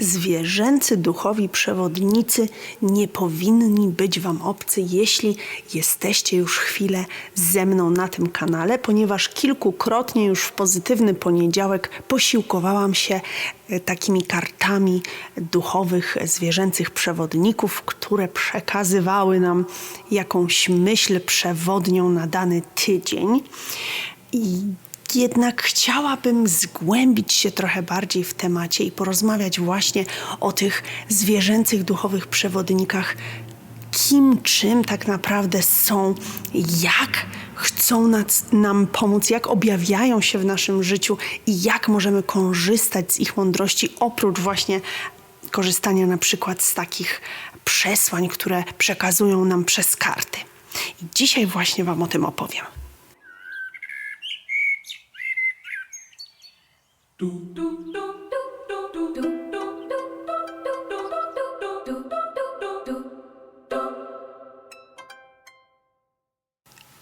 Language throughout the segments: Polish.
Zwierzęcy duchowi przewodnicy nie powinni być Wam obcy, jeśli jesteście już chwilę ze mną na tym kanale, ponieważ kilkukrotnie już w pozytywny poniedziałek posiłkowałam się e, takimi kartami duchowych zwierzęcych przewodników, które przekazywały nam jakąś myśl przewodnią na dany tydzień. I jednak chciałabym zgłębić się trochę bardziej w temacie i porozmawiać właśnie o tych zwierzęcych duchowych przewodnikach. Kim, czym tak naprawdę są, jak chcą nas, nam pomóc, jak objawiają się w naszym życiu i jak możemy korzystać z ich mądrości, oprócz właśnie korzystania na przykład z takich przesłań, które przekazują nam przez karty. I dzisiaj właśnie Wam o tym opowiem.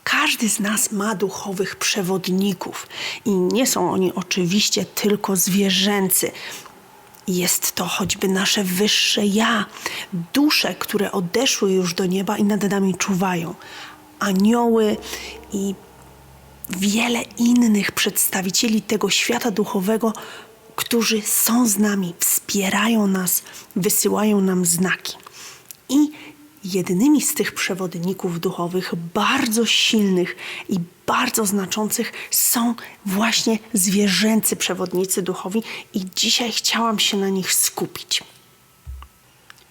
Każdy z nas ma duchowych przewodników i nie są oni oczywiście tylko zwierzęcy. Jest to choćby nasze wyższe ja, dusze, które odeszły już do nieba i nad nami czuwają. Anioły i wiele innych przedstawicieli tego świata duchowego, którzy są z nami, wspierają nas, wysyłają nam znaki. I jednymi z tych przewodników duchowych, bardzo silnych i bardzo znaczących, są właśnie zwierzęcy przewodnicy duchowi, i dzisiaj chciałam się na nich skupić.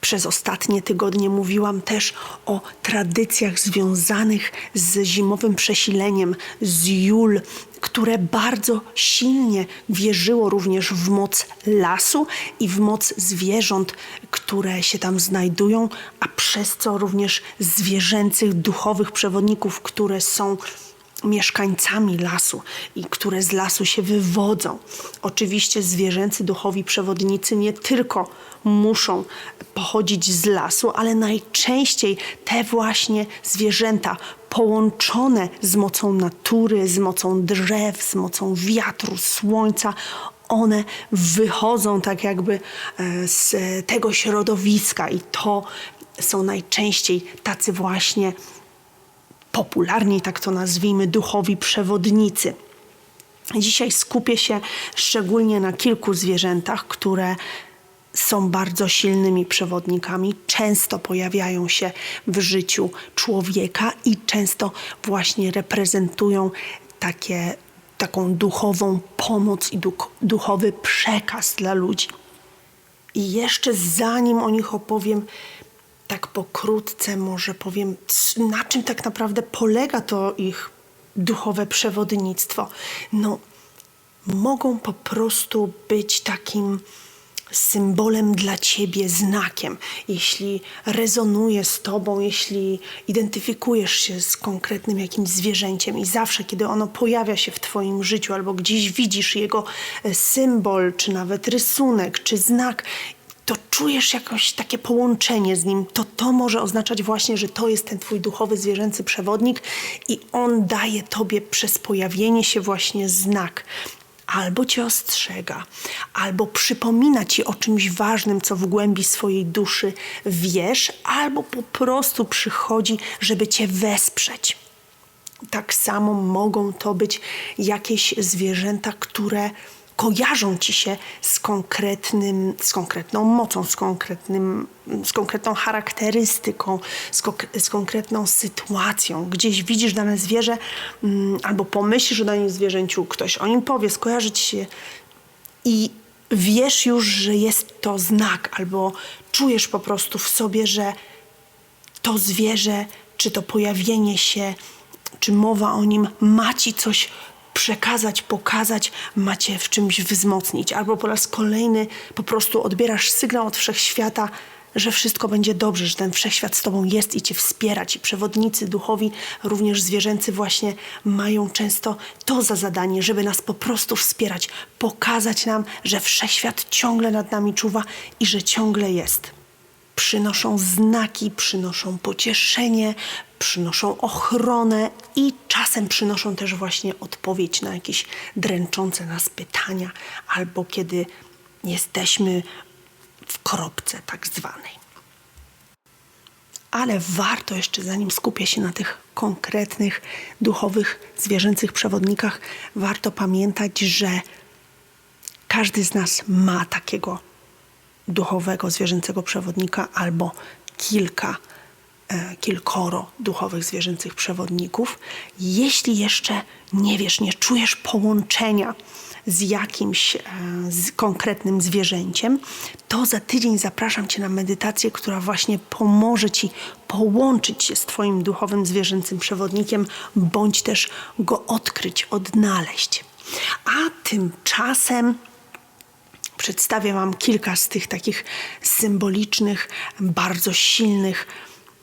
Przez ostatnie tygodnie mówiłam też o tradycjach związanych z zimowym przesileniem, z Jul, które bardzo silnie wierzyło również w moc lasu i w moc zwierząt, które się tam znajdują, a przez co również zwierzęcych duchowych przewodników, które są mieszkańcami lasu i które z lasu się wywodzą. Oczywiście zwierzęcy duchowi przewodnicy nie tylko muszą pochodzić z lasu, ale najczęściej te właśnie zwierzęta połączone z mocą natury, z mocą drzew, z mocą wiatru, słońca, one wychodzą tak jakby e, z tego środowiska i to są najczęściej tacy właśnie popularniej tak to nazwijmy, duchowi przewodnicy. Dzisiaj skupię się szczególnie na kilku zwierzętach, które są bardzo silnymi przewodnikami, często pojawiają się w życiu człowieka i często właśnie reprezentują takie, taką duchową pomoc i duch, duchowy przekaz dla ludzi. I jeszcze zanim o nich opowiem, tak pokrótce może powiem, na czym tak naprawdę polega to ich duchowe przewodnictwo. No, mogą po prostu być takim symbolem dla ciebie, znakiem. Jeśli rezonuje z tobą, jeśli identyfikujesz się z konkretnym jakimś zwierzęciem i zawsze, kiedy ono pojawia się w twoim życiu albo gdzieś widzisz jego e, symbol, czy nawet rysunek, czy znak, to czujesz jakieś takie połączenie z nim, to to może oznaczać właśnie, że to jest ten twój duchowy zwierzęcy przewodnik i on daje tobie przez pojawienie się właśnie znak. Albo cię ostrzega, albo przypomina ci o czymś ważnym, co w głębi swojej duszy wiesz, albo po prostu przychodzi, żeby cię wesprzeć. Tak samo mogą to być jakieś zwierzęta, które kojarzą ci się z konkretnym, z konkretną mocą, z, konkretnym, z konkretną charakterystyką, z, z konkretną sytuacją. Gdzieś widzisz dane zwierzę mm, albo pomyślisz o danym zwierzęciu, ktoś o nim powie, skojarzy ci się i wiesz już, że jest to znak, albo czujesz po prostu w sobie, że to zwierzę, czy to pojawienie się, czy mowa o nim ma ci coś przekazać, pokazać, macie w czymś wzmocnić. Albo po raz kolejny po prostu odbierasz sygnał od wszechświata, że wszystko będzie dobrze, że ten wszechświat z tobą jest i cię wspiera. Ci przewodnicy duchowi, również zwierzęcy właśnie mają często to za zadanie, żeby nas po prostu wspierać, pokazać nam, że wszechświat ciągle nad nami czuwa i że ciągle jest przynoszą znaki, przynoszą pocieszenie, przynoszą ochronę i czasem przynoszą też właśnie odpowiedź na jakieś dręczące nas pytania, albo kiedy jesteśmy w kropce tak zwanej. Ale warto jeszcze, zanim skupię się na tych konkretnych, duchowych, zwierzęcych przewodnikach, warto pamiętać, że każdy z nas ma takiego duchowego, zwierzęcego przewodnika albo kilka, e, kilkoro duchowych, zwierzęcych przewodników. Jeśli jeszcze nie wiesz, nie czujesz połączenia z jakimś e, z konkretnym zwierzęciem, to za tydzień zapraszam Cię na medytację, która właśnie pomoże Ci połączyć się z Twoim duchowym, zwierzęcym przewodnikiem, bądź też go odkryć, odnaleźć. A tymczasem Przedstawię Wam kilka z tych takich symbolicznych, bardzo silnych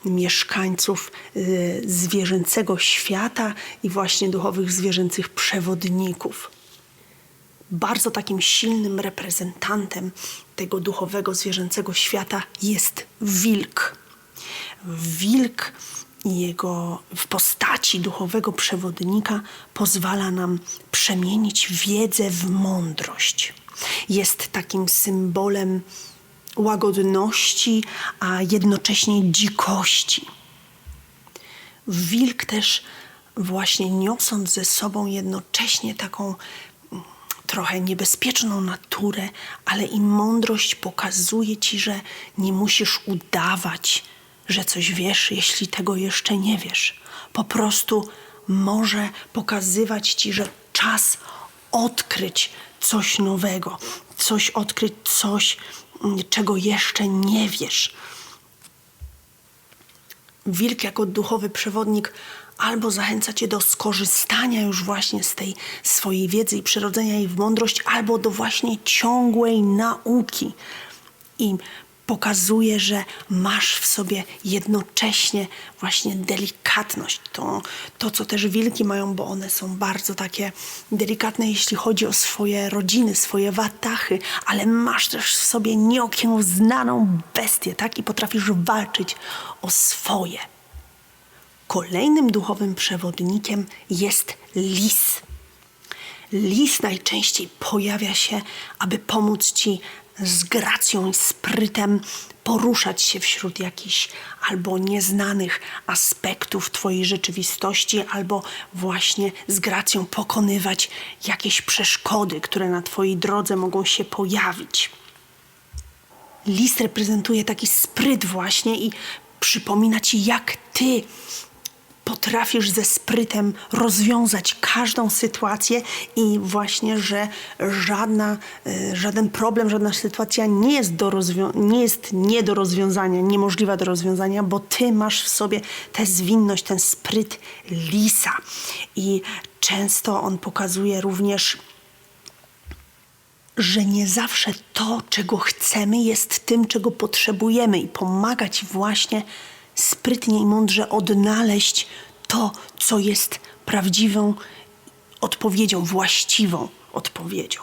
mieszkańców y, zwierzęcego świata i właśnie duchowych zwierzęcych przewodników. Bardzo takim silnym reprezentantem tego duchowego zwierzęcego świata jest wilk. Wilk jego w postaci duchowego przewodnika pozwala nam przemienić wiedzę w mądrość jest takim symbolem łagodności, a jednocześnie dzikości. Wilk też właśnie niosąc ze sobą jednocześnie taką mm, trochę niebezpieczną naturę, ale i mądrość pokazuje ci, że nie musisz udawać, że coś wiesz, jeśli tego jeszcze nie wiesz. Po prostu może pokazywać ci, że czas odkryć coś nowego, coś odkryć, coś, mm, czego jeszcze nie wiesz. Wilk jako duchowy przewodnik albo zachęca cię do skorzystania już właśnie z tej swojej wiedzy i przyrodzenia jej w mądrość, albo do właśnie ciągłej nauki. I pokazuje, że masz w sobie jednocześnie właśnie delikatność. To, to, co też wilki mają, bo one są bardzo takie delikatne, jeśli chodzi o swoje rodziny, swoje watachy, ale masz też w sobie nieokiełznaną bestię, tak? I potrafisz walczyć o swoje. Kolejnym duchowym przewodnikiem jest lis. Lis najczęściej pojawia się, aby pomóc ci z gracją i sprytem poruszać się wśród jakichś albo nieznanych aspektów Twojej rzeczywistości, albo właśnie z gracją pokonywać jakieś przeszkody, które na Twojej drodze mogą się pojawić. List reprezentuje taki spryt właśnie i przypomina Ci, jak Ty potrafisz ze sprytem rozwiązać każdą sytuację i właśnie, że żadna, e, żaden problem, żadna sytuacja nie jest, do nie jest nie do rozwiązania, niemożliwa do rozwiązania, bo ty masz w sobie tę zwinność, ten spryt lisa. I często on pokazuje również że nie zawsze to, czego chcemy, jest tym, czego potrzebujemy, i pomagać właśnie sprytnie i mądrze odnaleźć to, co jest prawdziwą odpowiedzią, właściwą odpowiedzią.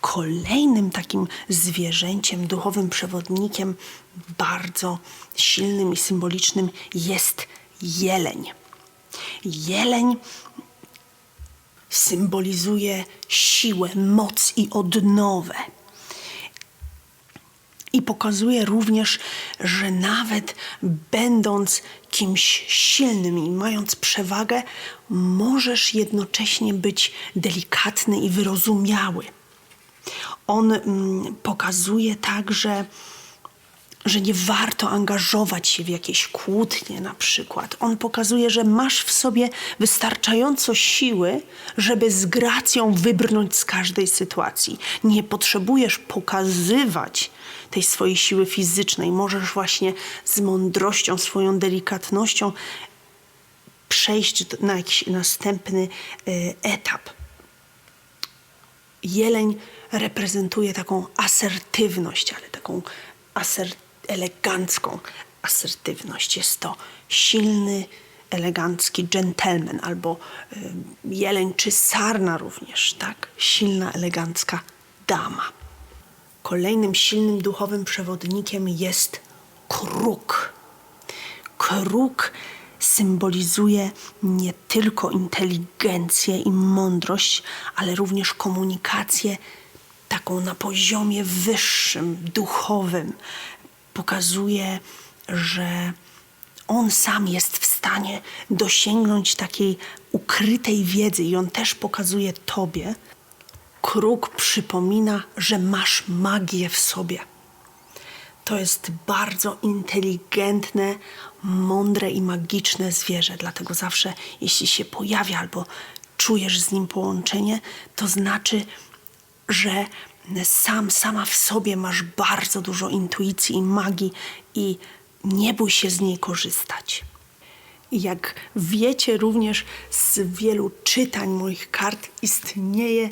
Kolejnym takim zwierzęciem, duchowym przewodnikiem, bardzo silnym i symbolicznym jest jeleń. Jeleń symbolizuje siłę, moc i odnowę. Pokazuje również, że nawet będąc kimś silnym i mając przewagę, możesz jednocześnie być delikatny i wyrozumiały. On mm, pokazuje także, że nie warto angażować się w jakieś kłótnie, na przykład. On pokazuje, że masz w sobie wystarczająco siły, żeby z gracją wybrnąć z każdej sytuacji. Nie potrzebujesz pokazywać tej swojej siły fizycznej. Możesz właśnie z mądrością, swoją delikatnością przejść na jakiś następny e, etap. Jeleń reprezentuje taką asertywność, ale taką asert elegancką asertywność. Jest to silny, elegancki gentleman albo y, jeleń czy sarna również, tak? Silna, elegancka dama. Kolejnym silnym duchowym przewodnikiem jest kruk. Kruk symbolizuje nie tylko inteligencję i mądrość, ale również komunikację tak taką na poziomie wyższym, duchowym. Pokazuje, że on sam jest w stanie dosięgnąć takiej ukrytej wiedzy i on też pokazuje tobie. Kruk przypomina, że masz magię w sobie. To jest bardzo inteligentne, mądre i magiczne zwierzę. Dlatego zawsze, jeśli się pojawia albo czujesz z nim połączenie, to znaczy, że sam, sama w sobie masz bardzo dużo intuicji i magii i nie bój się z niej korzystać. Jak wiecie również z wielu czytań moich kart istnieje,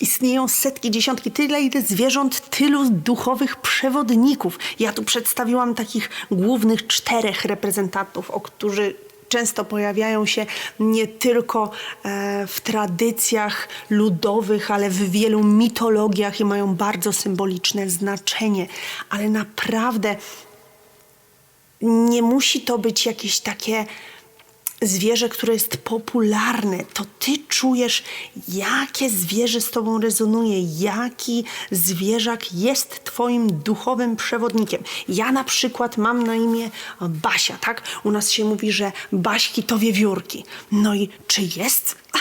istnieją setki, dziesiątki, tyle ile zwierząt, tylu duchowych przewodników. Ja tu przedstawiłam takich głównych czterech reprezentantów, o którzy często pojawiają się nie tylko e, w tradycjach ludowych, ale w wielu mitologiach i mają bardzo symboliczne znaczenie. Ale naprawdę nie musi to być jakieś takie zwierzę, które jest popularne. To ty czujesz, jakie zwierzę z tobą rezonuje, jaki zwierzak jest twoim duchowym przewodnikiem. Ja na przykład mam na imię Basia, tak? U nas się mówi, że Baśki to wiewiórki. No i czy jest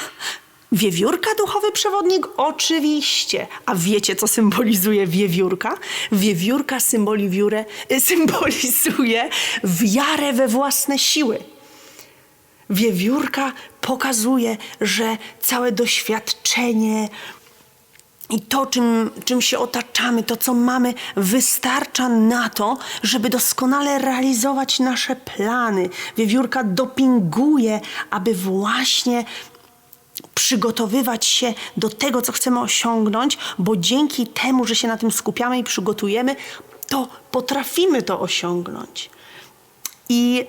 Wiewiórka duchowy przewodnik? Oczywiście. A wiecie, co symbolizuje wiewiórka? Wiewiórka symboliwiurę, y, symbolizuje wiarę we własne siły. Wiewiórka pokazuje, że całe doświadczenie i to, czym, czym się otaczamy, to, co mamy, wystarcza na to, żeby doskonale realizować nasze plany. Wiewiórka dopinguje, aby właśnie przygotowywać się do tego, co chcemy osiągnąć, bo dzięki temu, że się na tym skupiamy i przygotujemy, to potrafimy to osiągnąć. I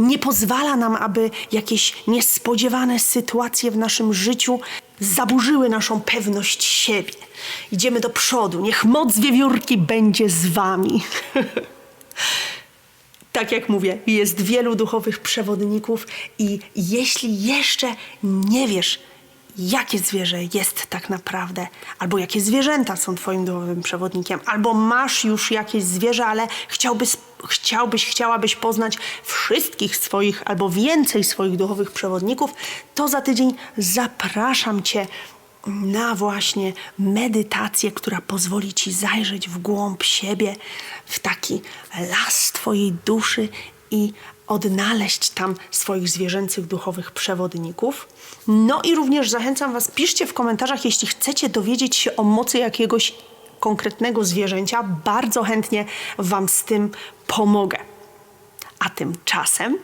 nie pozwala nam, aby jakieś niespodziewane sytuacje w naszym życiu zaburzyły naszą pewność siebie. Idziemy do przodu. Niech moc wiewiórki będzie z wami. tak jak mówię, jest wielu duchowych przewodników i jeśli jeszcze nie wiesz, jakie zwierzę jest tak naprawdę, albo jakie zwierzęta są twoim duchowym przewodnikiem, albo masz już jakieś zwierzę, ale chciałbyś, chciałbyś, chciałabyś poznać wszystkich swoich, albo więcej swoich duchowych przewodników, to za tydzień zapraszam cię na właśnie medytację, która pozwoli ci zajrzeć w głąb siebie, w taki las twojej duszy i odnaleźć tam swoich zwierzęcych duchowych przewodników. No i również zachęcam Was, piszcie w komentarzach, jeśli chcecie dowiedzieć się o mocy jakiegoś konkretnego zwierzęcia. Bardzo chętnie Wam z tym pomogę. A tymczasem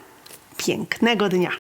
pięknego dnia.